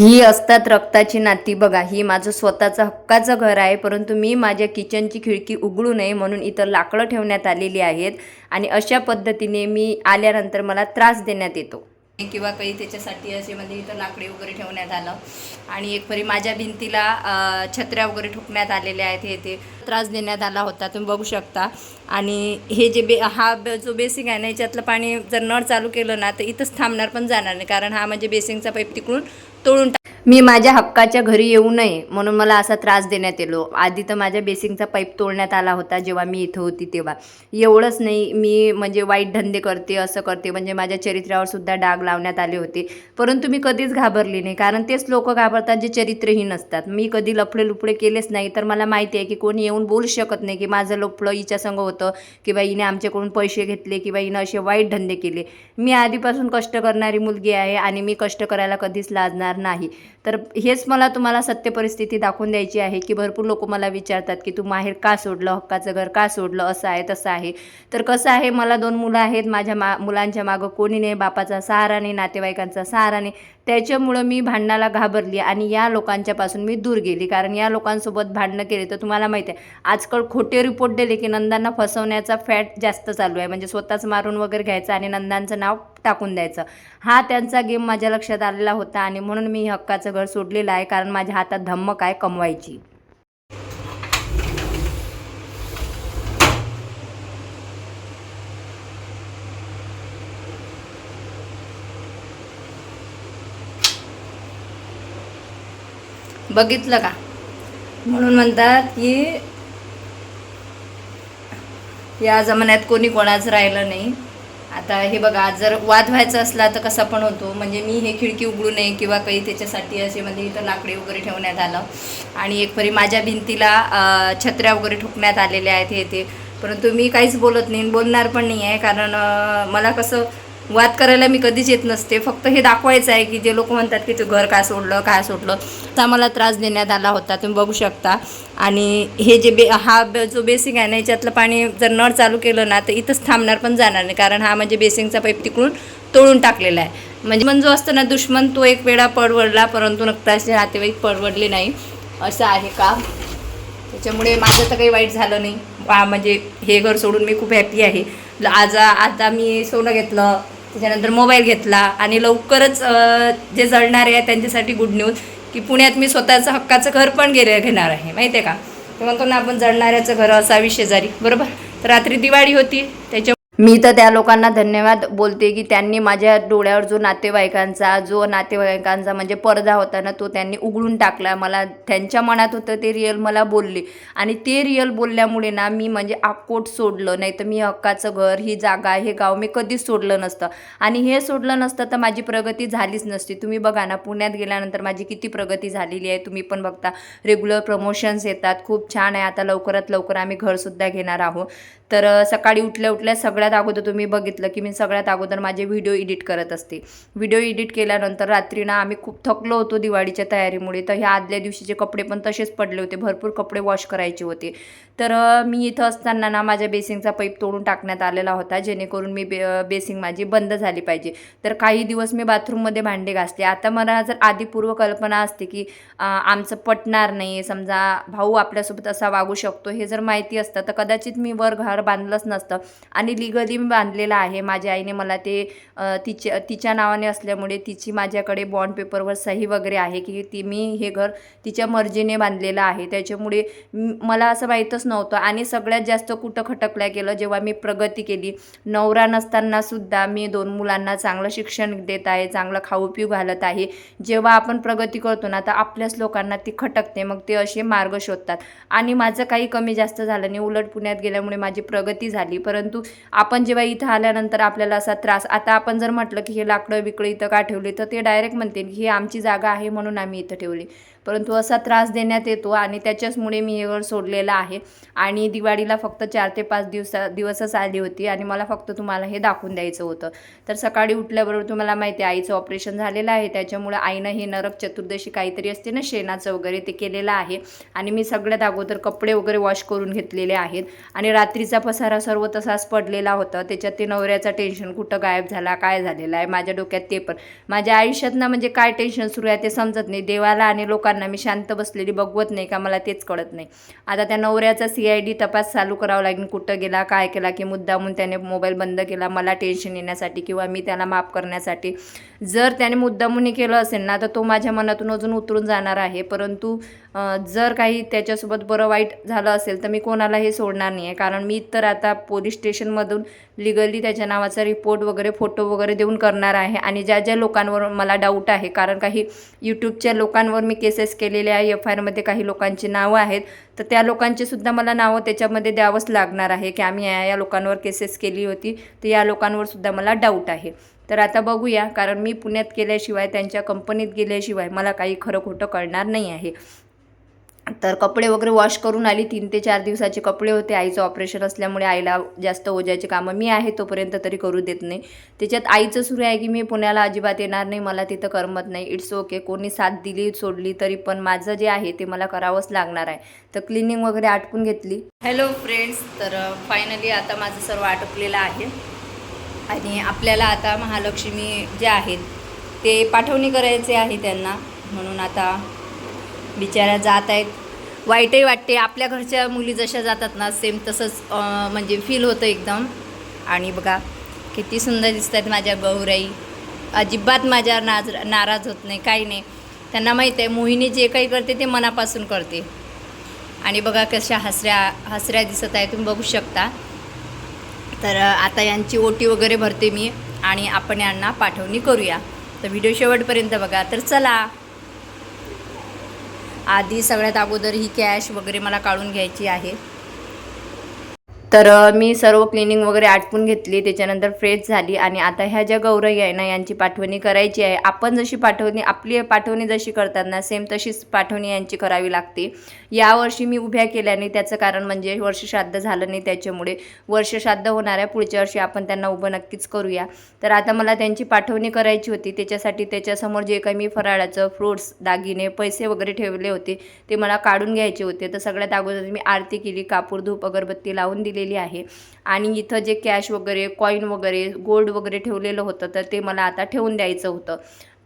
ही असतात रक्ताची नाती. बघा ही माझं स्वतःचं हक्काचं घर आहे परंतु मी माझ्या किचनची खिडकी उघडू नये म्हणून इथं लाकडं ठेवण्यात आलेली आहेत आणि अशा पद्धतीने मी आल्यानंतर मला त्रास देण्यात येतो. किंवा काही त्याच्यासाठी असे म्हणजे इथं लाकडे वगैरे ठेवण्यात आलं. आणि एक परी माझ्या भिंतीला छत्र्या वगैरे ठोकण्यात आलेल्या आहेत हे ते त्रास देण्यात आला होता तुम्ही बघू शकता. आणि हे जे बे हा जो बेसिंग आहे ना याच्यातलं पाणी जर नळ चालू केलं ना तर इथंच थांबणार पण जाणार नाही कारण हा म्हणजे बेसिंगचा पाईप तिकडून तोडून मी माझ्या हक्काच्या घरी येऊ नये म्हणून मला असा त्रास देण्यात येलो आधी तर माझ्या बेसिंगचा पाईप तोडण्यात आला होता जेव्हा मी इथं होती तेव्हा. एवढंच नाही मी म्हणजे वाईट धंदे करते असं करते म्हणजे माझ्या चरित्रावरसुद्धा डाग लावण्यात आले होते. परंतु मी कधीच घाबरली नाही कारण तेच लोक घाबरतात जे चरित्रहीन असतात मी कधी लफडे लुपडे केलेच नाही तर मला माहिती आहे की कोणी येऊन बोलू शकत नाही की माझं लफडं हिच्या संग होतं किंवा हिने आमच्याकडून पैसे घेतले किंवा हिनं असे वाईट धंदे केले. मी आधीपासून कष्ट करणारी मुलगी आहे आणि मी कष्ट करायला कधीच लाजणार नाही. तर हेच मला तुम्हाला सत्य परिस्थिती दाखवून द्यायची आहे की भरपूर लोक मला विचारतात की तू माहेर का सोडलं हक्काचं घर का सोडलं असं आहे तसं आहे. तर कसं आहे मला दोन मुलं आहेत माझ्या मा मुलांच्या मागं कोणी नाही बापाचा सहारा नाही नातेवाईकांचा सहारा नाही. त्याच्यामुळं मी भांडणाला घाबरली आणि या लोकांच्यापासून मी दूर गेली. कारण या लोकांसोबत भांडणं केले तर तुम्हाला माहिती आहे आजकाल खोटे रिपोर्ट दिले की नंदांना फसवण्याचा फॅट जास्त चालू आहे. म्हणजे स्वतःच मारून वगैरे घ्यायचं आणि नंदांचं नाव टाकून द्यायचं. हा त्यांचा गेम माझ्या लक्षात आलेला होता आणि म्हणून मी हक्काचं घर सोडलेलं आहे. कारण माझ्या हातात धम्मक आहे कमवायची. बघितलं का? म्हणून म्हणतात की या जमान्यात कोणी कोणाचं राहिलं नाही. आता हे बघा जर वाद व्हायचा असला तर कसा पण होतो. म्हणजे मी हे खिडकी उघडू नये किंवा काही त्याच्यासाठी असे म्हणजे इथं लाकडे वगैरे ठेवण्यात आलं. आणि एक परी माझ्या भिंतीला छत्र्या वगैरे ठोकण्यात आलेल्या आहेत हे ते. परंतु मी काहीच बोलत नाही बोलणार पण नाही आहे कारण मला कसं वाद करायला मी कधीच येत नसते. फक्त हे दाखवायचं आहे की जे लोक म्हणतात की तू घर काय सोडलं काय सोडलं तर मला त्रास देण्यात आला होता. तुम्ही बघू शकता. आणि हे जे बे हा जो बेसिंग आहे ना याच्यातलं पाणी जर नळ चालू केलं ना तर इथंच थांबणार पण जाणार नाही. कारण हा म्हणजे बेसिंगचा पाईप तिकडून तोडून टाकलेला आहे. म्हणजे मन जो असतो ना दुश्मन तो एक वेळा पडवडला परंतु नक्ताचे नातेवाईक पडवडले नाही. असं आहे का? त्याच्यामुळे माझं तर काही वाईट झालं नाही. म्हणजे हे घर सोडून मी खूप हॅपी आहे. आज आता मी सोनं घेतलं. त्याच्यानंतर मोबाईल घेतला आणि लवकरच अं, जे जळणारे आहे त्यांच्यासाठी गुड न्यूज की पुण्यात मी स्वतःचं हक्काचं घर पण गेले घेणार आहे. माहिती आहे का? ते म्हणतो ना आपण जळणाऱ्याचं घर असावी शेजारी. बरोबर? तर रात्री दिवाळी होती त्याच्या मी तर त्या लोकांना धन्यवाद बोलते की त्यांनी माझ्या डोळ्यावर जो नातेवाईकांचा जो नातेवाईकांचा म्हणजे पडदा होता ना तो त्यांनी उघडून टाकला. मला त्यांच्या मनात होतं ते रिअल मला बोलले. आणि ते रिअल बोलल्यामुळे ना मी म्हणजे आकोट सोडलं नाही तर मी हक्काचं घर ही जागा हे गाव मी कधीच सोडलं नसतं. आणि हे सोडलं नसतं तर माझी प्रगती झालीच नसती. तुम्ही बघा ना पुण्यात गेल्यानंतर माझी किती प्रगती झालेली आहे तुम्ही पण बघता. रेग्युलर प्रमोशन्स येतात खूप छान आहे. आता लवकरात लवकर आम्ही घरसुद्धा घेणार आहोत. तर सकाळी उठल्या उठल्या सगळ्या सगळ्यात अगोदर तुम्ही बघितलं की मी सगळ्यात अगोदर माझे व्हिडिओ एडिट करत असते. व्हिडिओ एडिट केल्यानंतर रात्री ना आम्ही खूप थकलो होतो दिवाळीच्या तयारीमुळे. तर ह्या आदल्या दिवशीचे कपडे पण तसेच पडले होते भरपूर कपडे वॉश करायचे होते. तर मी इथं असताना ना माझ्या बेसिंगचा पाईप तोडून टाकण्यात आलेला होता जेणेकरून मी बे बेसिंग माझी बंद झाली पाहिजे. तर काही दिवस मी बाथरूममध्ये भांडे घासले. आता मला जर आधी पूर्वकल्पना असते की आमचं पटणार नाही समजा भाऊ आपल्यासोबत असा वागू शकतो हे जर माहिती असतं तर कदाचित मी वर घर बांधलंच नसतं. आणि लिगल मी बांधलेलं आहे. माझ्या आईने मला ते तिच्या तिच्या नावाने असल्यामुळे तिची माझ्याकडे बॉन्ड पेपरवर सही वगैरे आहे की ती मी हे घर तिच्या मर्जीने बांधलेलं आहे. त्याच्यामुळे मला असं माहीतच नव्हतं. आणि सगळ्यात जास्त कुठं खटकल्या गेलं जेव्हा मी प्रगती केली नवरा नसताना सुद्धा मी दोन मुलांना चांगलं शिक्षण देत आहे चांगलं खाऊ पिऊ घालत आहे. जेव्हा आपण प्रगती करतो ना तर आपल्याच लोकांना ती खटकते मग ते असे मार्ग शोधतात. आणि माझं काही कमी जास्त झालं नाही. उलट पुण्यात गेल्यामुळे माझी प्रगती झाली. परंतु आपण जेव्हा इथं आल्यानंतर आपल्याला असा त्रास आता आपण जर म्हटलं की हे लाकडं बिकडं इथं का ठेवली तर ते डायरेक्ट म्हणतील की ही आमची जागा आहे म्हणून आम्ही इथं ठेवली. परंतु असा त्रास देण्यात येतो आणि त्याच्याचमुळे मी हे घर सोडलेलं आहे. आणि दिवाळीला फक्त चार ते पाच दिवसा दिवसच आली होती आणि मला फक्त तुम्हाला हे दाखवून द्यायचं होतं. तर सकाळी उठल्याबरोबर तुम्हाला माहिती आहे आईचं ऑपरेशन झालेलं आहे. त्याच्यामुळे आईनं हे नरक चतुर्दशी काहीतरी असते ना शेणाचं वगैरे ते केलेलं आहे. आणि मी सगळ्यात अगोदर कपडे वगैरे वॉश करून घेतलेले आहेत. आणि रात्रीचा पसारा सर्व तसाच पडलेला होता. त्याच्यात ते नवऱ्याचा टेन्शन कुठं गायब झाला काय झालेलं आहे माझ्या डोक्यात ते पण. माझ्या आयुष्यात ना म्हणजे काय टेन्शन सुरू आहे ते समजत नाही. देवाला आणि लोकांना मी शांत बसलेली बघवत नाही का मला तेच कळत नाही. आता त्या नवऱ्याचा सी आय डी तपास चालू करावा लागेल कुठं गेला काय केला की मुद्दामून त्याने मोबाईल बंद केला मला टेन्शन येण्यासाठी किंवा मी त्याला माफ करण्यासाठी. जर त्याने मुद्दामून केलं असेल ना तर तो माझ्या मनातून अजून उतरून जाणार आहे. परंतु जर काही त्याच्यासोबत बरं वाईट झालं असेल तर मी कोणाला हे सोडणार नाही आहे कारण मी तर आता पोलीस स्टेशनमधून लिगली त्याच्या नावाचा रिपोर्ट वगैरे फोटो वगैरे देऊन करणार आहे. आणि ज्या ज्या लोकांवर मला डाऊट आहे कारण काही यूट्यूबच्या लोकांवर मी केसेस केलेले आहे एफ आय आरमध्ये काही लोकांची नावं आहेत तर त्या लोकांची सुद्धा मला नावं त्याच्यामध्ये द्यावंच लागणार आहे की आम्ही या या लोकांवर केसेस केली होती तर या लोकांवर सुद्धा मला डाऊट आहे. तर आता बघूया कारण मी पुण्यात केल्याशिवाय त्यांच्या कंपनीत गेल्याशिवाय मला काही खरं खोटं कळणार नाही आहे. तर कपडे वगैरे वॉश करून आली. तीन ते चार दिवसाचे कपडे होते. आईचं ऑपरेशन असल्यामुळे आईला जास्त ओझ्याचे कामं मी आहे तोपर्यंत तरी करू देत नाही. त्याच्यात आईचं सुरू आहे की मी पुण्याला अजिबात येणार नाही. मला तिथं करमत नाही. इट्स ओके कोणी साथ दिली सोडली तरी पण माझं जे आहे ते मला करावंच लागणार आहे. तर क्लिनिंग वगैरे आटपून घेतली. हॅलो फ्रेंड्स तर फायनली आता माझं सर्व आटपलेलं आहे. आणि आपल्याला आता महालक्ष्मी जे आहेत ते पाठवणी करायचे आहे त्यांना. म्हणून आता बिचाऱ्या जात आहेत. वाईटही वाटते. आपल्या घरच्या मुली जशा जातात ना सेम तसंच म्हणजे फील होतं एकदम. आणि बघा किती सुंदर दिसत आहेत माझ्या गौराई. अजिबात माझ्या नाज नाराज होत नाही काही नाही. त्यांना माहीत आहे मोहिनी जे काही करते ते मनापासून करते. आणि बघा कशा हसऱ्या हसऱ्या दिसत आहे तुम्ही बघू शकता. तर आता यांची ओटी वगैरे भरते मी. आणि आपण यांना पाठवणी करूया. तर व्हिडिओ शेवटपर्यंत बघा. तर चला. आधी सगळ्यात अगोदर ही कॅश वगैरे मला काढून घ्यायची आहे. तर मी सर्व क्लिनिंग वगैरे आटपून घेतली त्याच्यानंतर फ्रेश झाली आणि आता ह्या ज्या गौरई आहे ना यांची पाठवणी करायची आहे. आपण जशी पाठवणी आपली पाठवणी जशी करतात ना सेम तशीच पाठवणी यांची करावी लागते. यावर्षी मी उभ्या केल्याने त्याचं कारण म्हणजे वर्षश्राद्ध झालं नाही त्याच्यामुळे. वर्षश्राद्ध होणार आहे पुढच्या वर्षी आपण त्यांना उभं नक्कीच करूया. तर आता मला त्यांची पाठवणी करायची होती. त्याच्यासाठी त्याच्यासमोर जे काही मी फराळाचं फ्रूट्स दागिने पैसे वगैरे ठेवले होते ते मला काढून घ्यायचे होते. तर सगळ्यात अगोदर मी आरती केली कापूर धूप अगरबत्ती लावून दिली. ठेवलेली आहे. आणि इथं जे कॅश वगैरे कॉईन वगैरे गोल्ड वगैरे ठेवलेलं होतं तर ते मला आता ठेवून द्यायचं होतं.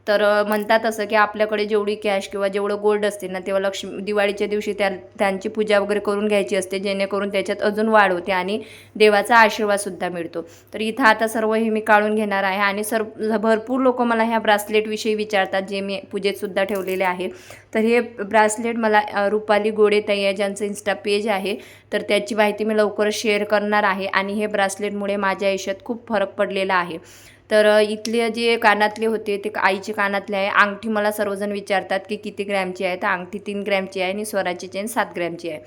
तर म्हणतात असं की आपल्याकडे जेवढी कॅश किंवा जेवढं गोल्ड असते ना तेव्हा लक्ष्मी दिवाळीच्या दिवशी त्या त्यांची पूजा वगैरे करून घ्यायची असते जेणेकरून त्याच्यात अजून वाढ होते आणि देवाचा आशीर्वादसुद्धा मिळतो. तर इथं आता सर्व हे मी काढून घेणार आहे आणि सर भरपूर लोक मला ह्या ब्रासलेटविषयी विचारतात जे मी पूजेतसुद्धा ठेवलेले आहे. तर हे ब्रासलेट मला रुपाली गोडे ताई आहे ज्यांचं इन्स्टा पेज आहे तर त्याची माहिती मी लवकरच शेअर करणार आहे आणि हे ब्रासलेटमुळे माझ्या आयुष्यात खूप फरक पडलेला आहे. तर इथले जे कानातले होते ते आईचे कानातले आहे. अंगठी मला सर्वजण विचारतात की किती ग्रॅमची आहे? तर अंगठी तीन ग्रॅमची आहे आणि स्वराची चेन सात ग्रॅमची आहे.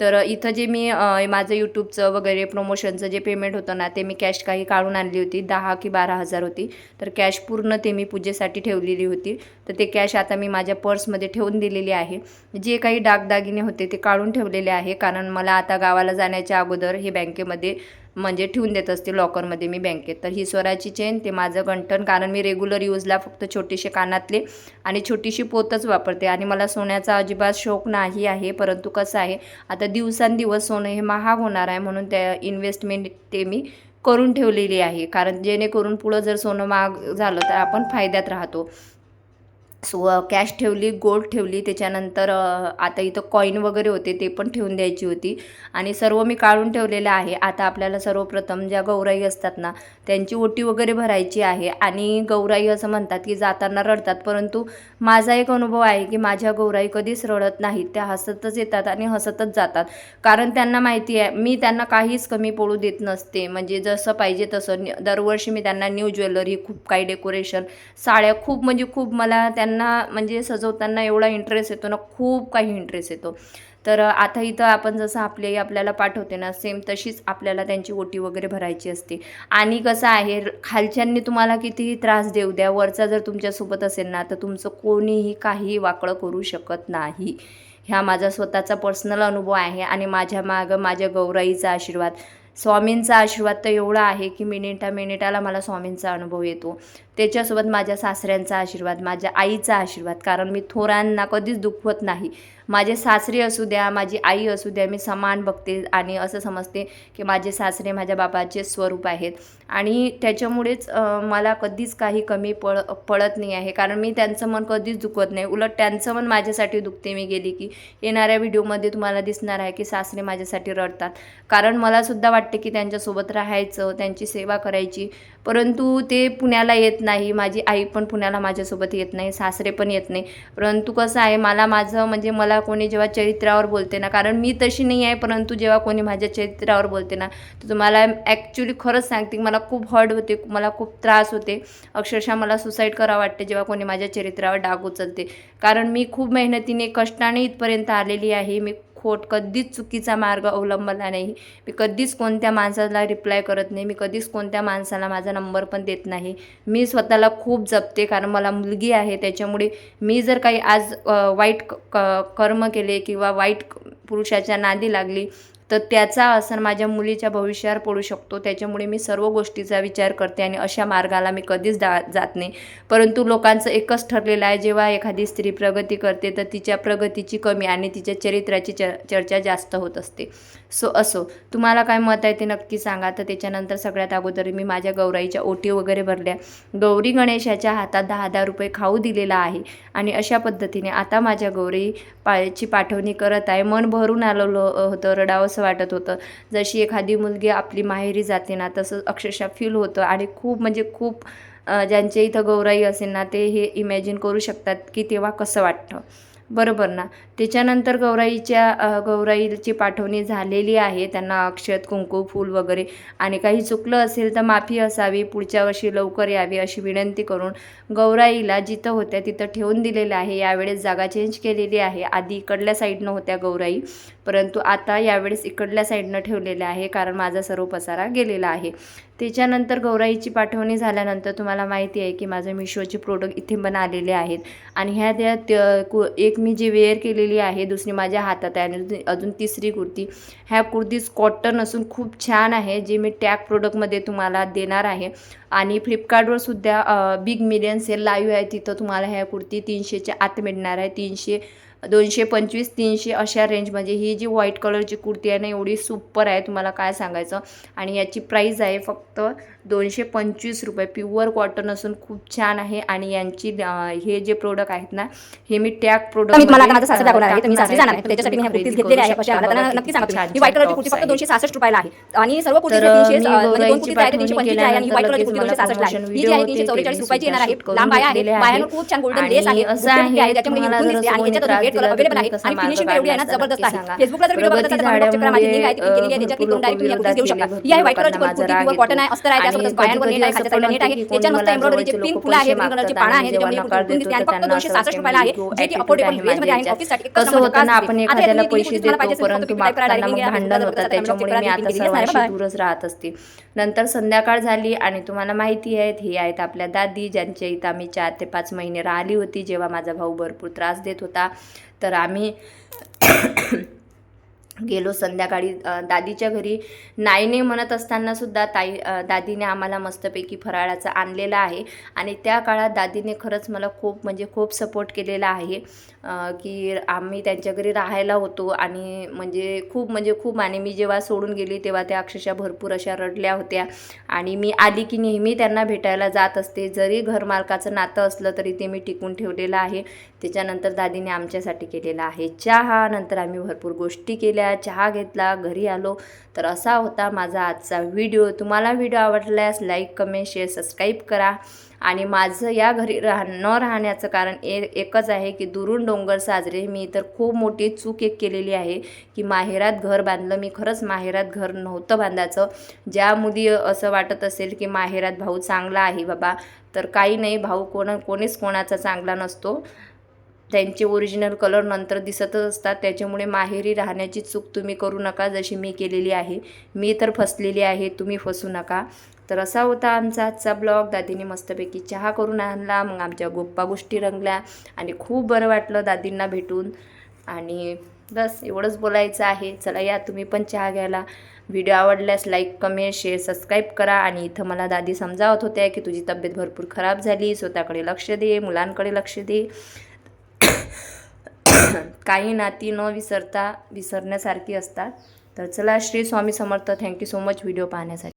तर इथं जे मी माझं यूट्यूबचं वगैरे प्रमोशनचं जे पेमेंट होतं ना ते मी कॅश काही काढून आणली होती. दहा की बारा हजार होती. तर कॅश पूर्ण ते मी पूजेसाठी ठेवलेली होती. तर ते कॅश आता मी माझ्या पर्समध्ये ठेवून दिलेली आहे. जे काही दागदागिने होते ते काढून ठेवलेले आहे. कारण मला आता गावाला जाण्याच्या अगोदर हे बँकेमध्ये म्हणजे ठेवून देत असते लॉकरमध्ये मी बँकेत तर ही स्वराची चेन ते माझं गंठण कारण मी रेग्युलर यूजला फक्त छोटेसे कानातले आणि छोटीशी पोतच वापरते. आणि मला सोन्याचा अजिबात शौक नाही आहे परंतु कसं आहे आता दिवसांदिवस सोनं हे महाग होणार आहे म्हणून त्या इन्व्हेस्टमेंट ते मी करून ठेवलेली आहे. कारण जेणेकरून पुढं जर सोनं महाग झालं तर आपण फायद्यात राहतो. सो कॅश ठेवली गोल्ड ठेवली त्याच्यानंतर आता इथं कॉईन वगैरे होते ते पण ठेवून द्यायची होती. आणि सर्व मी काढून ठेवलेलं आहे. आता आपल्याला सर्वप्रथम ज्या गौराई असतात ना त्यांची ओटी वगैरे भरायची आहे. आणि गौराई असं म्हणतात की जाताना रडतात. परंतु माझा एक अनुभव आहे की माझ्या गौराई कधीच रडत नाहीत. त्या हसतच येतात आणि हसतच जातात. कारण त्यांना माहिती आहे मी त्यांना काहीच कमी पडू देत नसते. म्हणजे जसं पाहिजे तसं. दरवर्षी मी त्यांना न्यू ज्वेलरी खूप काही डेकोरेशन साड्या खूप म्हणजे खूप मला त्यांना त्यांना म्हणजे सजवताना एवढा इंटरेस्ट येतो ना खूप काही इंटरेस्ट येतो. तर आता इथं आपण जसं आपली आपल्याला पाठवते ना सेम तशीच आपल्याला त्यांची ओटी वगैरे भरायची असते. आणि कसं आहे खालच्यांनी तुम्हाला कितीही त्रास देऊ द्या वरचा जर तुमच्यासोबत असेल ना तर तुमचं कोणीही काही वाकडं करू शकत नाही. ह्या माझा स्वतःचा पर्सनल अनुभव आहे आणि माझ्या मागं माझ्या गौराईचा आशीर्वाद. स्वामींचा आशीर्वाद तर एवढा आहे की मिनिटा मिनिटाला मला स्वामींचा अनुभव येतो. त्याच्यासोबत माझ्या सासऱ्यांचा आशीर्वाद माझ्या आईचा आशीर्वाद. कारण मी थोरांना कधीच दुखवत नाही. माझे सासरे असू द्या माझी आई असू द्या मी समान बघते आणि असं समजते की माझे सासरे माझ्या बाबाचे स्वरूप आहेत. आणि त्याच्यामुळेच मला कधीच काही कमी पळ पडत नाही आहे. कारण मी त्यांचं मन कधीच दुखवत नाही. उलट त्यांचं मन माझ्यासाठी दुखते मी गेली की येणाऱ्या व्हिडिओमध्ये तुम्हाला दिसणार आहे की सासरे माझ्यासाठी रडतात. कारण मलासुद्धा वाटते की त्यांच्यासोबत राहायचं त्यांची सेवा करायची परंतु ते पुण्याला येत नाही. माझी आई पण पुण्याला माझ्यासोबत येत नाही. सासरे पण येत नाही. परंतु कसं आहे मला माझं म्हणजे मला कोणी जेव्हा चरित्रावर बोलते ना कारण मी तशी नाही आहे परंतु जेव्हा कोणी माझ्या चरित्रावर बोलते ना तर तुम्हाला ॲक्च्युली खरंच सांगते मला खूप हर्ट होते मला खूप त्रास होते. अक्षरशः मला सुसाईड करावं वाटते जेव्हा कोणी माझ्या चरित्रावर डाग उचलते. कारण मी खूप मेहनतीने कष्टाने इथपर्यंत आलेली आहे. मी खोट कधीच चुकीचा मार्ग अवलंबला नाही. मी कधीच कोणत्या माणसाला रिप्लाय करत नाही. मी कधीच कोणत्या माणसाला माझा नंबर पण देत नाही. मी स्वतःला खूप जपते कारण मला मुलगी आहे. त्याच्यामुळे मी जर काही आज वाईट क- क- कर्म केले किंवा वाईट पुरुषाच्या नादी लागली तर त्याचा असर माझ्या मुलीच्या भविष्यावर पडू शकतो. त्याच्यामुळे मी सर्व गोष्टीचा विचार करते आणि अशा मार्गाला मी कधीच जा जात नाही. परंतु लोकांचं एकच ठरलेलं आहे जेव्हा एखादी स्त्री प्रगती करते तर तिच्या प्रगतीची कमी आणि तिच्या चरित्राची च चर्चा जास्त होत असते. सो असो. तुम्हाला काय मत आहे ते नक्की सांगा. तर त्याच्यानंतर सगळ्यात अगोदर मी माझ्या गौराईच्या ओटी वगैरे भरल्या. गौरी गणेशाच्या हातात दहा दहा रुपये खाऊ दिलेला आहे. आणि अशा पद्धतीने आता माझ्या गौरी पायाची पाठवणी करत आहे. मन भरून आलेलं होतं रडावंसं वाटत होतं. जशी एखादी मुलगी आपली माहेरी जाते ना तसं अक्षरशः फील होतं. आणि खूप म्हणजे खूप ज्यांच्या इथं गौराई असेल ना ते हे इमॅजिन करू शकतात की तेव्हा कसं वाटतं. बरोबर ना. त्याच्यानंतर गौराईच्या गौराईची पाठवणी झालेली आहे. त्यांना अक्षत कुंकू फूल वगैरे आणि काही चुकलं असेल तर माफी असावी. पुढच्या वर्षी लवकर यावी अशी विनंती करून गौराईला जिथं होत्या तिथं ठेवून दिलेलं आहे. यावेळेस जागा चेंज केलेली आहे. आधी इकडल्या साईडनं होत्या गौराई. परंतु आता यावेळेस इकडल्या साईडनं ठेवलेले आहे कारण माझा सर्व पसारा गेलेला आहे. त्याच्यानंतर गौराईची पाठवणी झाल्यानंतर तुम्हाला माहिती आहे की माझं मिशोचे प्रोडक्ट इथे पण आलेले आहेत. आणि ह्या त्या कु एक मी जी वेअर केलेली आहे दुसरी माझ्या हातात आहे आणि अजून- तिसरी कुर्ती. ह्या कुर्तीज कॉटन असून खूप छान आहे जे मी टॅग प्रोडक्टमध्ये तुम्हाला देणार आहे. आणि फ्लिपकार्टवर सुद्धा बिग मिलियन सेल लाईव्ह आहे तिथं तुम्हाला ह्या कुर्ती तीनशेच्या आत मिळणार आहे. तीनशे दोनशे पंचवीस तीनशे अशा रेंजमध्ये ही जी व्हाईट कलरची कुर्ती आहे ना एवढी सुपर आहे तुम्हाला काय सांगायचं? आणि याची प्राईज आहे फक्त दोनशे पंचवीस रुपये. प्युअर कॉटन असून खूप छान आहे आणि यांची हे जे प्रोडक्ट आहेत ना हे मी टॅग प्रोडक्ट मला. ही दोनशे सहासष्ट रुपयाला आहे. आणि सर्व. फेसबुकला नेट आहे खालच्या साईडला नेट आहे. त्याच्या मस्त एम्ब्रॉयडरीचे पिंक फुलं आहे पैसे कलरची पानं आहे त्याच्यामुळे नकार कुठून देतो दिसते आणि तर फक्त त्यांना दोनशे असं सहासष्ट वाटतं रुपयाला आहे की जे की attitude अफोर्डेबल आहे. रेंजमध्ये आहे माझ्यात. ऑफिससाठी कसं होतं ना आपण एखाद्याला पैसे देतो परंतु मागताना मग भांडण होतं त्याच्यामुळे मी आता सर्वांशी दूरच राहत असते. नंतर संध्याकाळ झाली आणि तुम्हाला माहिती आहेत हे आहेत आपल्या दादी ज्यांच्या इथं आम्ही चार ते पाच महिने राहिली होती जेव्हा माझा भाऊ भरपूर त्रास देत होता. तर आम्ही गेलो संध्याकाळी. दादीच्या घरी. नाईने म्हणत असताना सुद्धा ताई दादीने आम्हाला मस्तपैकी फराळाचं आणलेलं आहे. आणि त्या काळात दादीने खरंच मला खूप म्हणजे खूप सपोर्ट केलेला आहे. की आम्ही त्यांच्या घरी राहायला होतो आणि म्हणजे खूप म्हणजे खूप आणि मी जेव्हा सोडून गेली तेव्हा त्या अक्षरशः भरपूर अशा रडल्या होत्या. आणि मी आली की नेहमी त्यांना भेटायला जात असते. जरी घरमालकाचं नातं असलं तरी ते मी टिकून ठेवलेलं आहे. त्याच्यानंतर दादीने आमच्यासाठी केलेला आहे. चहा. नंतर आम्ही भरपूर गोष्टी केल्या. चहा घेतला घरी आलो. तर असा होता माझा आजचा व्हिडिओ. तुम्हाला व्हिडिओ आवडल्यास लाईक कमेंट शेअर सबस्क्राईब करा. आणि माझं या घरी राह न राहण्याचं कारण ए एकच आहे की दुरून डोंगर साजरे. मी तर खूप मोठी चूक एक केलेली आहे की माहेरात घर बांधलं. मी खरंच माहेरात घर नव्हतं बांधायचं. ज्या मुली असं वाटत असेल की माहेरात भाऊ चांगला आहे बाबा तर काही नाही. भाऊ कोण कोणीच कोणाचा चांगला नसतो. त्यांचे ओरिजिनल कलर नंतर दिसतच असतात. त्याच्यामुळे माहेरी राहण्याची चूक तुम्ही करू नका जशी मी केलेली आहे. मी तर फसलेली आहे तुम्ही फसू नका. तर असा होता आमचा आजचा ब्लॉग. दादीने मस्तपैकी चहा करून आणला मग आमच्या गोप्पा गोष्टी रंगल्या आणि खूप बरं वाटलं दादींना भेटून. आणि बस एवढंच बोलायचं आहे. चला या तुम्ही पण चहा घ्यायला. व्हिडिओ आवडल्यास लाईक कमेंट शेअर सबस्क्राईब करा आणि इथं मला दादी समजावत होत्या की तुझी तब्येत भरपूर खराब झाली. स्वतःकडे लक्ष दे मुलांकडे लक्ष दे. काही नाती न विसरता विसरण्यासारखी असतात. तर चला Shri Swami Samarth thank you so much video पाहण्यासाठी.